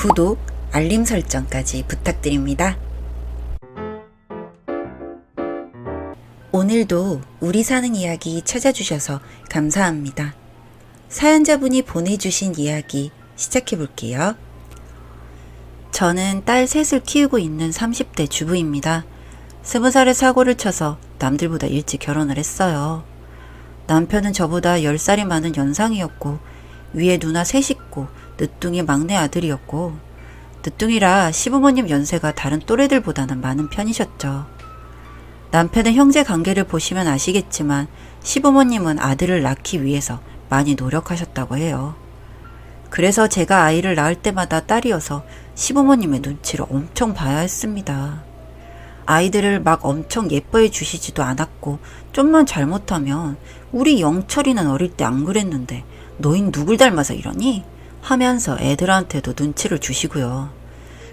구독, 알림 설정까지 부탁드립니다. 오늘도 우리 사는 이야기 찾아주셔서 감사합니다. 사연자분이 보내주신 이야기 시작해 볼게요. 저는 딸 셋을 키우고 있는 30대 주부입니다. 스무 살에 사고를 쳐서 남들보다 일찍 결혼을 했어요. 남편은 저보다 10살이 많은 연상이었고, 위에 누나 셋 있고, 늦둥이 막내 아들이었고, 늦둥이라 시부모님 연세가 다른 또래들보다는 많은 편이셨죠. 남편의 형제 관계를 보시면 아시겠지만, 시부모님은 아들을 낳기 위해서 많이 노력하셨다고 해요. 그래서 제가 아이를 낳을 때마다 딸이어서 시부모님의 눈치를 엄청 봐야 했습니다. 아이들을 막 엄청 예뻐해 주시지도 않았고, 좀만 잘못하면, 우리 영철이는 어릴 때 안 그랬는데, 너흰 누굴 닮아서 이러니? 하면서 애들한테도 눈치를 주시고요.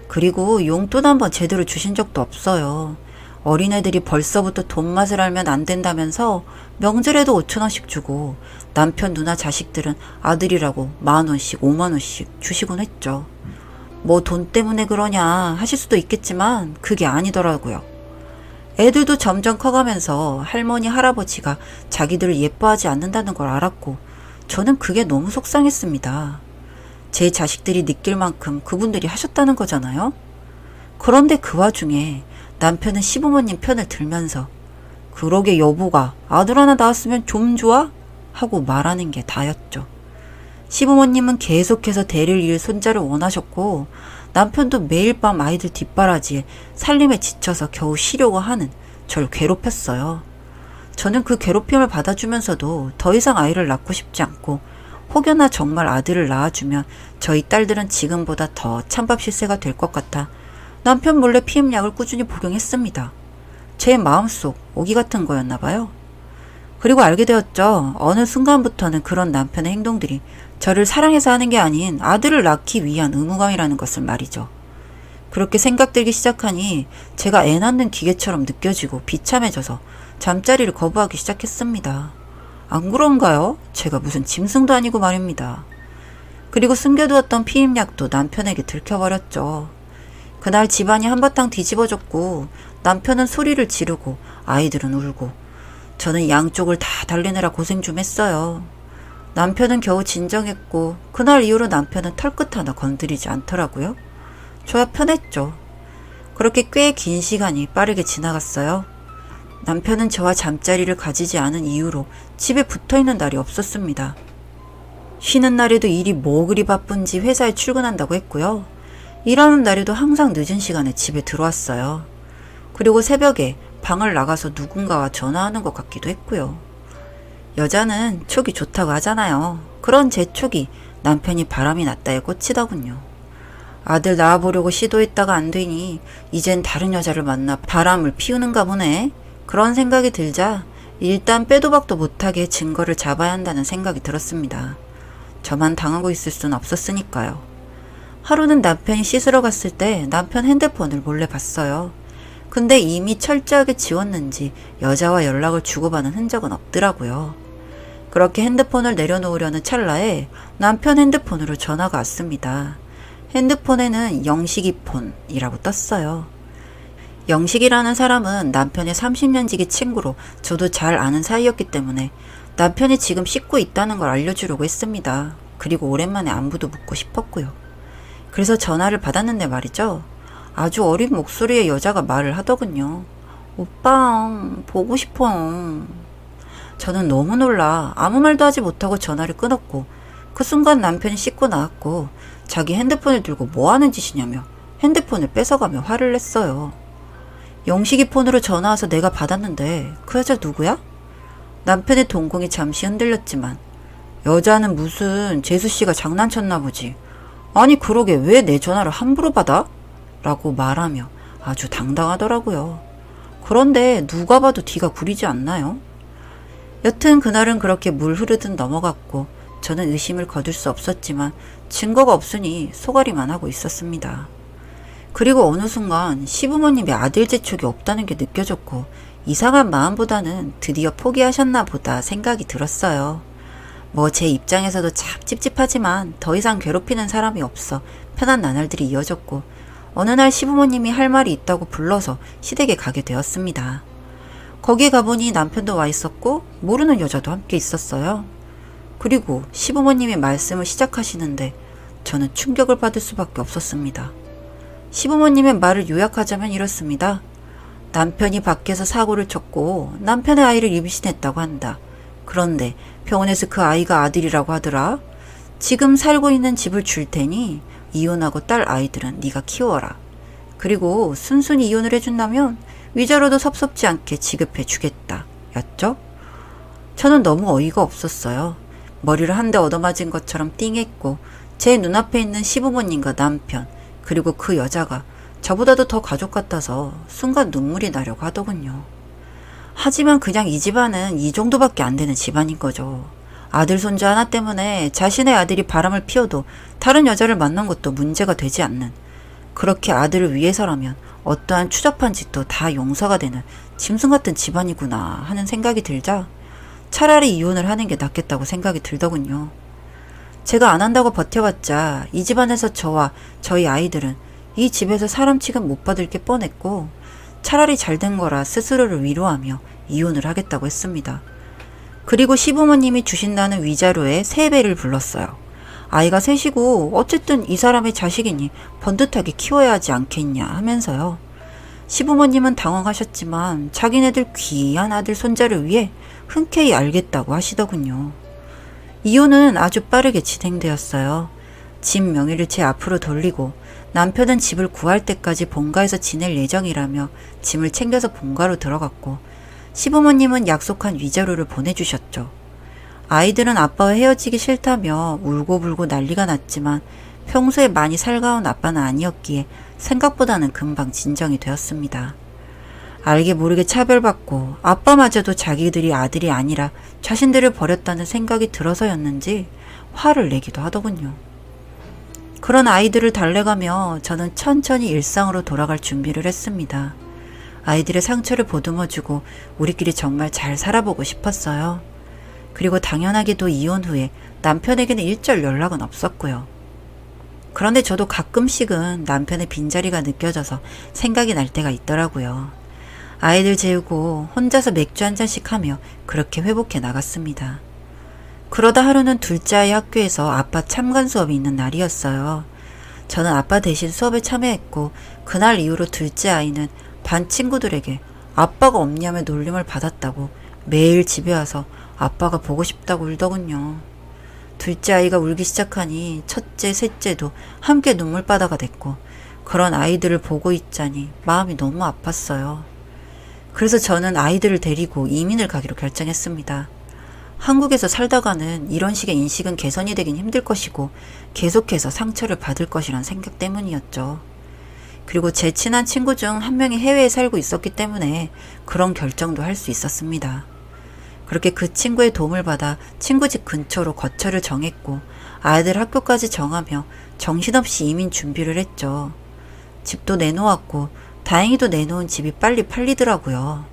그리고 용돈 한번 제대로 주신 적도 없어요. 어린애들이 벌써부터 돈 맛을 알면 안 된다면서 명절에도 5천원씩 주고 남편 누나 자식들은 아들이라고 만원씩 5만원씩 주시곤 했죠. 뭐 돈 때문에 그러냐 하실 수도 있겠지만 그게 아니더라고요. 애들도 점점 커가면서 할머니, 할아버지가 자기들을 예뻐하지 않는다는 걸 알았고 저는 그게 너무 속상했습니다. 제 자식들이 느낄 만큼 그분들이 하셨다는 거잖아요? 그런데 그 와중에 남편은 시부모님 편을 들면서 그러게 여보가 아들 하나 낳았으면 좀 좋아? 하고 말하는 게 다였죠. 시부모님은 계속해서 대를 이을 손자를 원하셨고 남편도 매일 밤 아이들 뒷바라지에 살림에 지쳐서 겨우 쉬려고 하는 절 괴롭혔어요. 저는 그 괴롭힘을 받아주면서도 더 이상 아이를 낳고 싶지 않고 혹여나 정말 아들을 낳아주면 저희 딸들은 지금보다 더 찬밥 실세가 될 것 같아 남편 몰래 피임약을 꾸준히 복용했습니다. 제 마음속 오기 같은 거였나 봐요. 그리고 알게 되었죠. 어느 순간부터는 그런 남편의 행동들이 저를 사랑해서 하는 게 아닌 아들을 낳기 위한 의무감이라는 것을 말이죠. 그렇게 생각들기 시작하니 제가 애 낳는 기계처럼 느껴지고 비참해져서 잠자리를 거부하기 시작했습니다. 안 그런가요? 제가 무슨 짐승도 아니고 말입니다. 그리고 숨겨두었던 피임약도 남편에게 들켜버렸죠. 그날 집안이 한바탕 뒤집어졌고 남편은 소리를 지르고 아이들은 울고 저는 양쪽을 다 달리느라 고생 좀 했어요. 남편은 겨우 진정했고 그날 이후로 남편은 털끝 하나 건드리지 않더라고요. 저야 편했죠. 그렇게 꽤 긴 시간이 빠르게 지나갔어요. 남편은 저와 잠자리를 가지지 않은 이유로 집에 붙어 있는 날이 없었습니다. 쉬는 날에도 일이 뭐 그리 바쁜지 회사에 출근한다고 했고요. 일하는 날에도 항상 늦은 시간에 집에 들어왔어요. 그리고 새벽에 방을 나가서 누군가와 전화하는 것 같기도 했고요. 여자는 촉이 좋다고 하잖아요. 그런 제 촉이 남편이 바람이 났다에 꽂히더군요. 아들 낳아보려고 시도했다가 안 되니 이젠 다른 여자를 만나 바람을 피우는가 보네. 그런 생각이 들자 일단 빼도 박도 못하게 증거를 잡아야 한다는 생각이 들었습니다. 저만 당하고 있을 순 없었으니까요. 하루는 남편이 씻으러 갔을 때 남편 핸드폰을 몰래 봤어요. 근데 이미 철저하게 지웠는지 여자와 연락을 주고받은 흔적은 없더라고요. 그렇게 핸드폰을 내려놓으려는 찰나에 남편 핸드폰으로 전화가 왔습니다. 핸드폰에는 영식이 폰이라고 떴어요. 영식이라는 사람은 남편의 30년 지기 친구로 저도 잘 아는 사이였기 때문에 남편이 지금 씻고 있다는 걸 알려주려고 했습니다. 그리고 오랜만에 안부도 묻고 싶었고요. 그래서 전화를 받았는데 말이죠. 아주 어린 목소리의 여자가 말을 하더군요. 오빠, 보고 싶어. 저는 너무 놀라 아무 말도 하지 못하고 전화를 끊었고 그 순간 남편이 씻고 나왔고 자기 핸드폰을 들고 뭐 하는 짓이냐며 핸드폰을 뺏어가며 화를 냈어요. 영식이 폰으로 전화 와서 내가 받았는데 그 여자 누구야? 남편의 동공이 잠시 흔들렸지만 여자는 무슨 재수 씨가 장난쳤나 보지. 아니 그러게 왜 내 전화를 함부로 받아? 라고 말하며 아주 당당하더라고요. 그런데 누가 봐도 뒤가 구리지 않나요? 여튼 그날은 그렇게 물 흐르듯 넘어갔고 저는 의심을 거둘 수 없었지만 증거가 없으니 소가리만 하고 있었습니다. 그리고 어느 순간 시부모님의 아들 재촉이 없다는 게 느껴졌고 이상한 마음보다는 드디어 포기하셨나 보다 생각이 들었어요. 뭐 제 입장에서도 참 찝찝하지만 더 이상 괴롭히는 사람이 없어 편한 나날들이 이어졌고 어느 날 시부모님이 할 말이 있다고 불러서 시댁에 가게 되었습니다. 거기에 가보니 남편도 와 있었고 모르는 여자도 함께 있었어요. 그리고 시부모님이 말씀을 시작하시는데 저는 충격을 받을 수밖에 없었습니다. 시부모님의 말을 요약하자면 이렇습니다. 남편이 밖에서 사고를 쳤고 남편의 아이를 임신했다고 한다. 그런데 병원에서 그 아이가 아들이라고 하더라. 지금 살고 있는 집을 줄 테니 이혼하고 딸 아이들은 네가 키워라. 그리고 순순히 이혼을 해준다면 위자료도 섭섭지 않게 지급해 주겠다. 였죠? 저는 너무 어이가 없었어요. 머리를 한 대 얻어맞은 것처럼 띵했고 제 눈앞에 있는 시부모님과 남편 그리고 그 여자가 저보다도 더 가족 같아서 순간 눈물이 나려고 하더군요. 하지만 그냥 이 집안은 이 정도밖에 안 되는 집안인 거죠. 아들 손주 하나 때문에 자신의 아들이 바람을 피워도 다른 여자를 만난 것도 문제가 되지 않는 그렇게 아들을 위해서라면 어떠한 추잡한 짓도 다 용서가 되는 짐승 같은 집안이구나 하는 생각이 들자 차라리 이혼을 하는 게 낫겠다고 생각이 들더군요. 제가 안 한다고 버텨봤자 이 집안에서 저와 저희 아이들은 이 집에서 사람 취급 못 받을 게 뻔했고 차라리 잘 된 거라 스스로를 위로하며 이혼을 하겠다고 했습니다. 그리고 시부모님이 주신다는 위자료에 세배를 불렀어요. 아이가 셋이고 어쨌든 이 사람의 자식이니 번듯하게 키워야 하지 않겠냐 하면서요. 시부모님은 당황하셨지만 자기네들 귀한 아들 손자를 위해 흔쾌히 알겠다고 하시더군요. 이혼은 아주 빠르게 진행되었어요. 집 명의를 제 앞으로 돌리고 남편은 집을 구할 때까지 본가에서 지낼 예정이라며 짐을 챙겨서 본가로 들어갔고 시부모님은 약속한 위자료를 보내주셨죠. 아이들은 아빠와 헤어지기 싫다며 울고불고 난리가 났지만 평소에 많이 살가운 아빠는 아니었기에 생각보다는 금방 진정이 되었습니다. 알게 모르게 차별받고 아빠마저도 자기들이 아들이 아니라 자신들을 버렸다는 생각이 들어서였는지 화를 내기도 하더군요. 그런 아이들을 달래가며 저는 천천히 일상으로 돌아갈 준비를 했습니다. 아이들의 상처를 보듬어주고 우리끼리 정말 잘 살아보고 싶었어요. 그리고 당연하게도 이혼 후에 남편에게는 일절 연락은 없었고요. 그런데 저도 가끔씩은 남편의 빈자리가 느껴져서 생각이 날 때가 있더라고요. 아이들 재우고 혼자서 맥주 한 잔씩 하며 그렇게 회복해 나갔습니다. 그러다 하루는 둘째 아이 학교에서 아빠 참관 수업이 있는 날이었어요. 저는 아빠 대신 수업에 참여했고 그날 이후로 둘째 아이는 반 친구들에게 아빠가 없냐며 놀림을 받았다고 매일 집에 와서 아빠가 보고 싶다고 울더군요. 둘째 아이가 울기 시작하니 첫째, 셋째도 함께 눈물바다가 됐고 그런 아이들을 보고 있자니 마음이 너무 아팠어요. 그래서 저는 아이들을 데리고 이민을 가기로 결정했습니다. 한국에서 살다가는 이런 식의 인식은 개선이 되긴 힘들 것이고 계속해서 상처를 받을 것이란 생각 때문이었죠. 그리고 제 친한 친구 중 한 명이 해외에 살고 있었기 때문에 그런 결정도 할 수 있었습니다. 그렇게 그 친구의 도움을 받아 친구 집 근처로 거처를 정했고 아이들 학교까지 정하며 정신없이 이민 준비를 했죠. 집도 내놓았고 다행히도 내놓은 집이 빨리 팔리더라고요.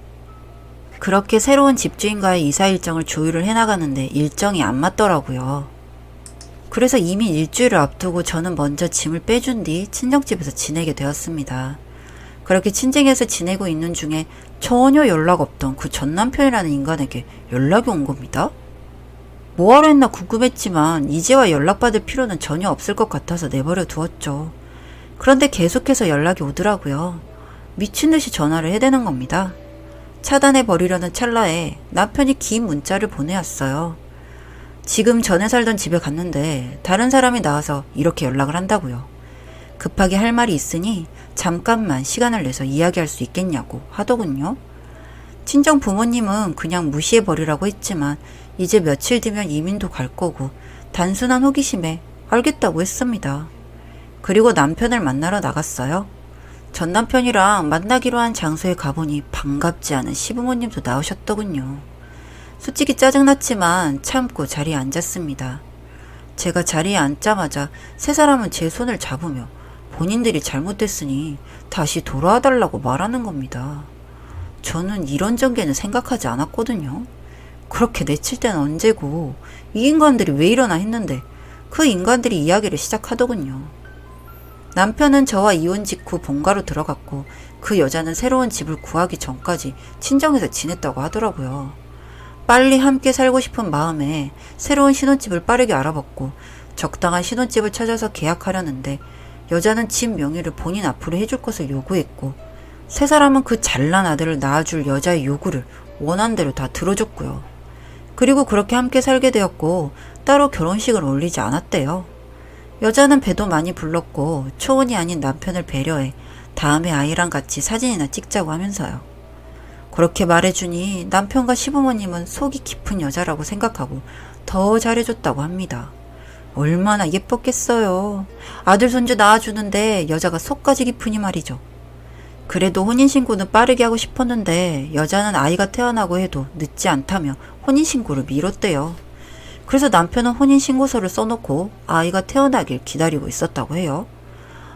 그렇게 새로운 집주인과의 이사 일정을 조율을 해나가는데 일정이 안 맞더라고요. 그래서 이민 일주일을 앞두고 저는 먼저 짐을 빼준 뒤 친정집에서 지내게 되었습니다. 그렇게 친정에서 지내고 있는 중에 전혀 연락 없던 그 전 남편이라는 인간에게 연락이 온 겁니다. 뭐하러 했나 궁금했지만 이제와 연락받을 필요는 전혀 없을 것 같아서 내버려 두었죠. 그런데 계속해서 연락이 오더라고요. 미친 듯이 전화를 해대는 겁니다. 차단해 버리려는 찰나에 남편이 긴 문자를 보내왔어요. 지금 전에 살던 집에 갔는데 다른 사람이 나와서 이렇게 연락을 한다고요. 급하게 할 말이 있으니 잠깐만 시간을 내서 이야기할 수 있겠냐고 하더군요. 친정 부모님은 그냥 무시해 버리라고 했지만 이제 며칠 뒤면 이민도 갈 거고 단순한 호기심에 알겠다고 했습니다. 그리고 남편을 만나러 나갔어요. 전 남편이랑 만나기로 한 장소에 가보니 반갑지 않은 시부모님도 나오셨더군요. 솔직히 짜증났지만 참고 자리에 앉았습니다. 제가 자리에 앉자마자 세 사람은 제 손을 잡으며 본인들이 잘못됐으니 다시 돌아와 달라고 말하는 겁니다. 저는 이런 전개는 생각하지 않았거든요. 그렇게 내칠 때는 언제고 이 인간들이 왜 이러나 했는데 그 인간들이 이야기를 시작하더군요. 남편은 저와 이혼 직후 본가로 들어갔고 그 여자는 새로운 집을 구하기 전까지 친정에서 지냈다고 하더라고요. 빨리 함께 살고 싶은 마음에 새로운 신혼집을 빠르게 알아봤고 적당한 신혼집을 찾아서 계약하려는데 여자는 집 명의를 본인 앞으로 해줄 것을 요구했고 세 사람은 그 잘난 아들을 낳아줄 여자의 요구를 원한 대로 다 들어줬고요. 그리고 그렇게 함께 살게 되었고 따로 결혼식을 올리지 않았대요. 여자는 배도 많이 불렀고 초혼이 아닌 남편을 배려해 다음에 아이랑 같이 사진이나 찍자고 하면서요. 그렇게 말해주니 남편과 시부모님은 속이 깊은 여자라고 생각하고 더 잘해줬다고 합니다. 얼마나 예뻤겠어요. 아들 손주 낳아주는데 여자가 속까지 깊으니 말이죠. 그래도 혼인신고는 빠르게 하고 싶었는데 여자는 아이가 태어나고 해도 늦지 않다며 혼인신고를 미뤘대요. 그래서 남편은 혼인신고서를 써놓고 아이가 태어나길 기다리고 있었다고 해요.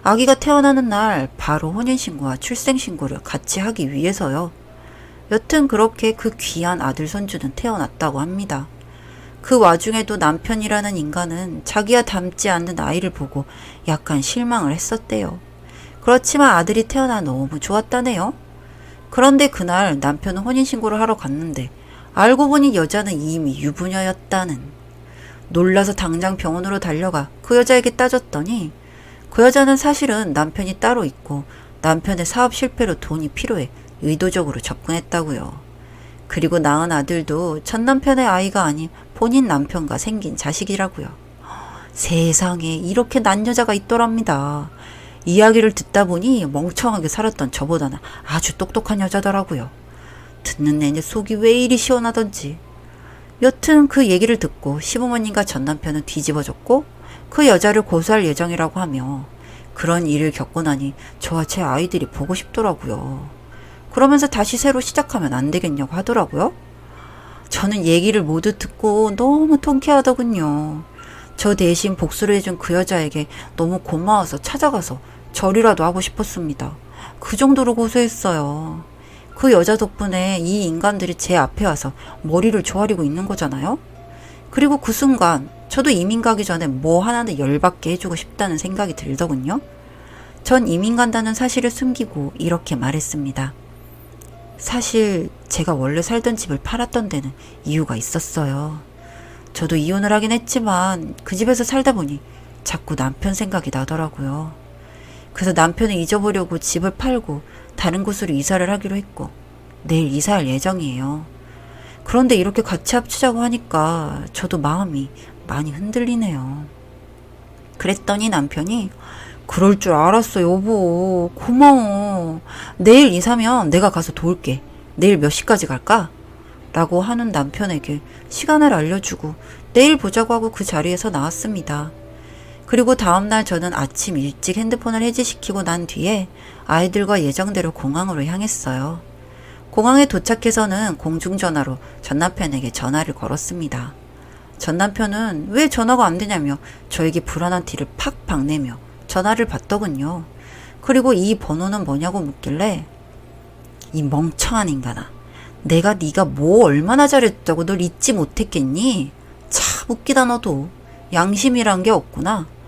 아기가 태어나는 날 바로 혼인신고와 출생신고를 같이 하기 위해서요. 여튼 그렇게 그 귀한 아들 손주는 태어났다고 합니다. 그 와중에도 남편이라는 인간은 자기와 닮지 않는 아이를 보고 약간 실망을 했었대요. 그렇지만 아들이 태어나 너무 좋았다네요. 그런데 그날 남편은 혼인신고를 하러 갔는데 알고 보니 여자는 이미 유부녀였다는. 놀라서 당장 병원으로 달려가 그 여자에게 따졌더니 그 여자는 사실은 남편이 따로 있고 남편의 사업 실패로 돈이 필요해 의도적으로 접근했다고요. 그리고 낳은 아들도 전 남편의 아이가 아닌 본인 남편과 생긴 자식이라고요. 세상에 이렇게 난 여자가 있더랍니다. 이야기를 듣다 보니 멍청하게 살았던 저보다는 아주 똑똑한 여자더라고요. 듣는 내내 속이 왜 이리 시원하던지. 여튼 그 얘기를 듣고 시부모님과 전 남편은 뒤집어졌고 그 여자를 고소할 예정이라고 하며 그런 일을 겪고 나니 저와 제 아이들이 보고 싶더라고요. 그러면서 다시 새로 시작하면 안 되겠냐고 하더라고요. 저는 얘기를 모두 듣고 너무 통쾌하더군요. 저 대신 복수를 해준 그 여자에게 너무 고마워서 찾아가서 절이라도 하고 싶었습니다. 그 정도로 고소했어요. 그 여자 덕분에 이 인간들이 제 앞에 와서 머리를 조아리고 있는 거잖아요? 그리고 그 순간 저도 이민 가기 전에 뭐 하나는 열받게 해주고 싶다는 생각이 들더군요. 전 이민 간다는 사실을 숨기고 이렇게 말했습니다. 사실 제가 원래 살던 집을 팔았던 데는 이유가 있었어요. 저도 이혼을 하긴 했지만 그 집에서 살다 보니 자꾸 남편 생각이 나더라고요. 그래서 남편을 잊어보려고 집을 팔고 다른 곳으로 이사를 하기로 했고 내일 이사할 예정이에요. 그런데 이렇게 같이 합치자고 하니까 저도 마음이 많이 흔들리네요. 그랬더니 남편이 그럴 줄 알았어, 여보. 고마워. 내일 이사면 내가 가서 도울게. 내일 몇 시까지 갈까? 라고 하는 남편에게 시간을 알려주고 내일 보자고 하고 그 자리에서 나왔습니다. 그리고 다음날 저는 아침 일찍 핸드폰을 해지시키고 난 뒤에 아이들과 예정대로 공항으로 향했어요. 공항에 도착해서는 공중전화로 전 남편에게 전화를 걸었습니다. 전 남편은 왜 전화가 안 되냐며 저에게 불안한 티를 팍팍 내며 전화를 받더군요. 그리고 이 번호는 뭐냐고 묻길래 이 멍청한 인간아. 내가 네가 뭐 얼마나 잘했다고 널 잊지 못했겠니? 참 웃기다 너도. 양심이란 게 없구나.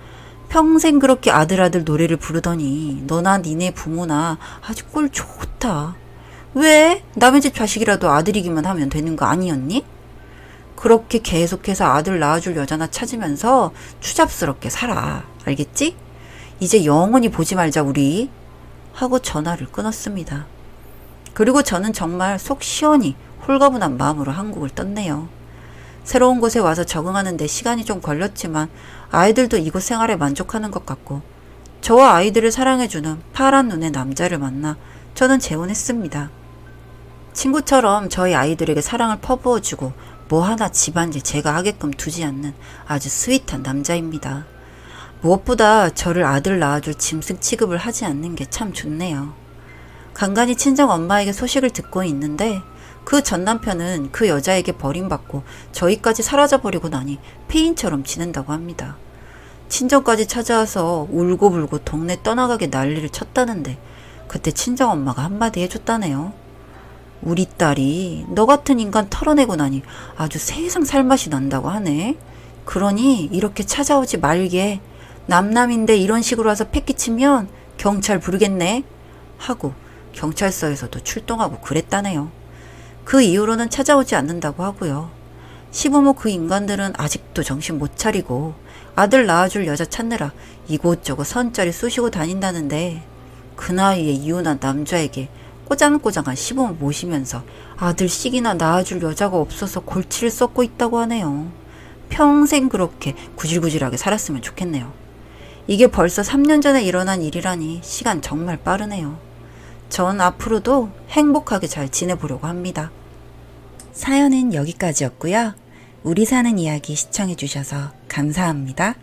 평생 그렇게 아들아들 노래를 부르더니 너나 니네 부모나 아주 꼴 좋다. 왜? 남의 집 자식이라도 아들이기만 하면 되는 거 아니었니? 그렇게 계속해서 아들 낳아줄 여자나 찾으면서 추잡스럽게 살아. 알겠지? 이제 영원히 보지 말자 우리 하고 전화를 끊었습니다. 그리고 저는 정말 속 시원히 홀가분한 마음으로 한국을 떴네요. 새로운 곳에 와서 적응하는데 시간이 좀 걸렸지만 아이들도 이곳 생활에 만족하는 것 같고 저와 아이들을 사랑해주는 파란 눈의 남자를 만나 저는 재혼했습니다. 친구처럼 저희 아이들에게 사랑을 퍼부어주고 뭐 하나 집안일 제가 하게끔 두지 않는 아주 스윗한 남자입니다. 무엇보다 저를 아들 낳아줄 짐승 취급을 하지 않는 게 참 좋네요. 간간히 친정 엄마에게 소식을 듣고 있는데 그 전 남편은 그 여자에게 버림받고 저희까지 사라져버리고 나니 폐인처럼 지낸다고 합니다. 친정까지 찾아와서 울고불고 동네 떠나가게 난리를 쳤다는데 그때 친정 엄마가 한마디 해줬다네요. 우리 딸이 너 같은 인간 털어내고 나니 아주 세상 살맛이 난다고 하네. 그러니 이렇게 찾아오지 말게 남남인데 이런 식으로 와서 패기치면 경찰 부르겠네 하고 경찰서에서도 출동하고 그랬다네요. 그 이후로는 찾아오지 않는다고 하고요. 시부모 그 인간들은 아직도 정신 못 차리고 아들 낳아줄 여자 찾느라 이곳저곳 선자리 쑤시고 다닌다는데 그 나이에 이혼한 남자에게 꼬장꼬장한 시부모 모시면서 아들 씩이나 낳아줄 여자가 없어서 골치를 썩고 있다고 하네요. 평생 그렇게 구질구질하게 살았으면 좋겠네요. 이게 벌써 3년 전에 일어난 일이라니 시간 정말 빠르네요. 전 앞으로도 행복하게 잘 지내보려고 합니다. 사연은 여기까지였고요. 우리 사는 이야기 시청해주셔서 감사합니다.